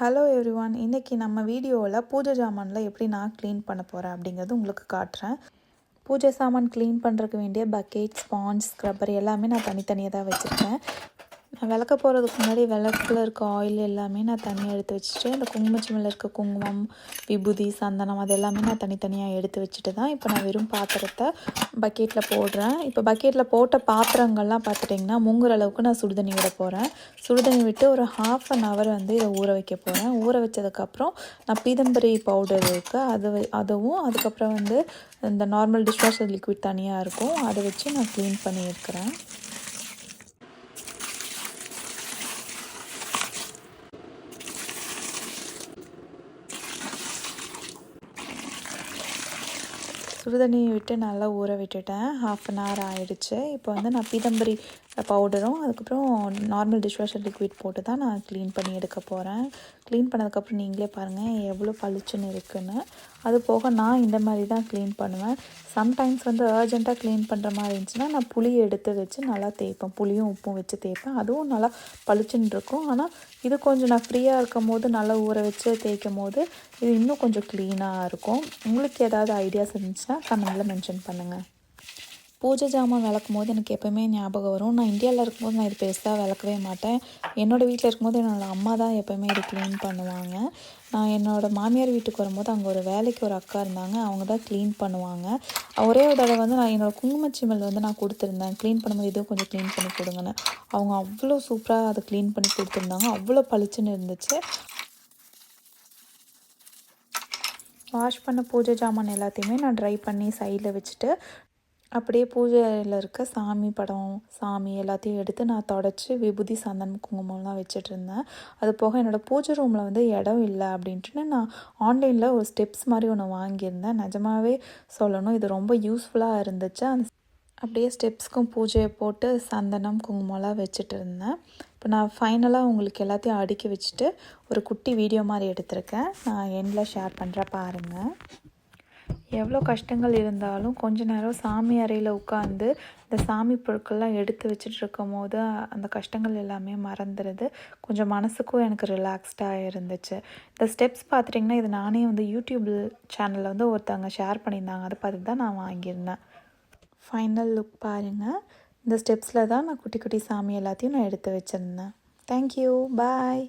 Hello every one இன்றைக்கி நம்ம வீடியோவில் பூஜை ஜாமானில் எப்படி நான் க்ளீன் பண்ண போகிறேன் அப்படிங்கிறது உங்களுக்கு காட்டுறேன். பூஜை சாமான் க்ளீன் பண்ணுறதுக்கு வேண்டிய பக்கெட் ஸ்பாஞ்ச் ஸ்க்ரப்பர் எல்லாமே நான் தனித்தனியாக தான் வச்சுருக்கேன். நான் விளக்க போகிறதுக்கு முன்னாடி விளக்கில் இருக்க ஆயில் எல்லாமே நான் தனியாக எடுத்து வச்சுட்டு இந்த குங்குமச்சிமில் இருக்க குங்குமம் விபூதி சந்தனம் அது எல்லாமே நான் தனித்தனியாக எடுத்து வச்சுட்டு தான் இப்போ நான் வெறும் பாத்திரத்தை பக்கெட்டில் போடுறேன். இப்போ பக்கெட்டில் போட்ட பாத்திரங்கள்லாம் பார்த்துட்டிங்கன்னா மூங்குற அளவுக்கு நான் சுடுதண்ணி விட போகிறேன் சுடுதண்ணி விட்டு ஒரு ஹாஃப் அன் ஹவர் வந்து இதை ஊற வைக்க போகிறேன் ஊற வச்சதுக்கப்புறம் நான் பீதம்பரி பவுடர் இருக்குது அது அதுவும் அதுக்கப்புறம் வந்து இந்த நார்மல் டிஷ்வாஷர் லிக்விட் தனியாக இருக்கும். அதை வச்சு நான் க்ளீன் பண்ணியிருக்கிறேன். சுடுதண்ணியை விட்டு நல்லா ஊற விட்டுட்டேன். ஹாஃப் அன் ஹவர் ஆகிடுச்சு இப்போ வந்து நான் பீதம்பரி பவுடரும் அதுக்கப்புறம் நார்மல் டிஷ்வாஷர் லிக்விட் போட்டு தான் நான் க்ளீன் பண்ணி எடுக்க போகிறேன் க்ளீன் பண்ணதுக்கப்புறம் நீங்களே பாருங்கள் எவ்வளோ பளிச்சுன்னு இருக்குன்னு. அது போக நான் இந்த மாதிரி தான் க்ளீன் பண்ணுவேன். சம்டைம்ஸ் வந்து அர்ஜெண்ட்டாக க்ளீன் பண்ணுற மாதிரி இருந்துச்சுன்னா நான் புளி எடுத்து வச்சு நல்லா தேய்ப்பேன். புளியும் உப்பும் வச்சு தேய்ப்பேன். அதுவும் நல்லா பளிச்சுன்னு இருக்கும். ஆனால் இது கொஞ்சம் நான் ஃப்ரீயாக இருக்கும் போது நல்லா ஊற வச்சு தேய்க்கும் போது இது இன்னும் கொஞ்சம் க்ளீனாக இருக்கும். உங்களுக்கு ஏதாவது ஐடியாஸ் இருந்துச்சுன்னா கமெண்டில் மென்ஷன் பண்ணுங்கள் பூஜை ஜாமான் விளக்கும் போது எனக்கு எப்போயுமே ஞாபகம் வரும். நான் இந்தியாவில் இருக்கும்போது நான் இது பெருசாக விளக்கவே மாட்டேன். என்னோடய வீட்டில் இருக்கும்போது என்னோடய அம்மா தான் எப்போயுமே இது க்ளீன் பண்ணுவாங்க. நான் என்னோடய மாமியார் வீட்டுக்கு வரும்போது அங்கே ஒரு வேலைக்கு ஒரு அக்கா இருந்தாங்க. அவங்க தான் க்ளீன் பண்ணுவாங்க. ஒரே ஒரு தடவை வந்து நான் என்னோடய குங்குமச்சிமல் வந்து நான் கொடுத்துருந்தேன். க்ளீன் பண்ணும்போது இதுவும் கொஞ்சம் க்ளீன் பண்ணி கொடுங்கன்னு. அவங்க அவ்வளோ சூப்பராக அதை க்ளீன் பண்ணி கொடுத்துருந்தாங்க. அவ்வளோ பளிச்சுன்னு இருந்துச்சு. வாஷ் பண்ண பூஜை ஜாமான் எல்லாத்தையுமே நான் ட்ரை பண்ணி சைடில் வச்சுட்டு அப்படியே பூஜையில் இருக்க சாமி படம் சாமி எல்லாத்தையும் எடுத்து நான் தொடச்சி விபூதி சந்தனம் குங்குமம்லாம் வச்சுட்டு இருந்தேன். அது போக என்னோடய பூஜை ரூமில் வந்து இடம் இல்லை அப்படின்ட்டு நான் ஆன்லைனில் ஒரு ஸ்டெப்ஸ் மாதிரி ஒன்று வாங்கியிருந்தேன். நிஜமாகவே சொல்லணும் இது ரொம்ப யூஸ்ஃபுல்லாக இருந்துச்சு. அந்த அப்படியே ஸ்டெப்ஸ்க்கும் பூஜையை போட்டு சந்தனம் குங்குமம்லாம் வச்சுட்டு இருந்தேன். இப்போ நான் ஃபைனலாக உங்களுக்கு எல்லாத்தையும் அடுக்கி வச்சுட்டு ஒரு குட்டி வீடியோ மாதிரி எடுத்திருக்கேன். நான் எண்டில் ஷேர் பண்ணுறேன் பாருங்கள் எவ்வளோ கஷ்டங்கள் இருந்தாலும் கொஞ்ச நேரம் சாமி அறையில் உட்காந்து இந்த சாமி பொருட்கள்லாம் எடுத்து வச்சுட்டு இருக்கும் போது அந்த கஷ்டங்கள் எல்லாமே மறந்துடுது கொஞ்சம் மனசுக்கும் எனக்கு ரிலாக்ஸ்டாக இருந்துச்சு. இந்த ஸ்டெப்ஸ் பார்த்துட்டிங்கன்னா இது நானே வந்து யூடியூப் சேனலில் வந்து ஒருத்தவங்க ஷேர் பண்ணியிருந்தாங்க. அதை பார்த்து தான் நான் வாங்கியிருந்தேன். ஃபைனல் லுக் பாருங்கள் இந்த ஸ்டெப்ஸில் தான் நான் குட்டி குட்டி சாமி எல்லாத்தையும் நான் எடுத்து வச்சுருந்தேன். Thank you bye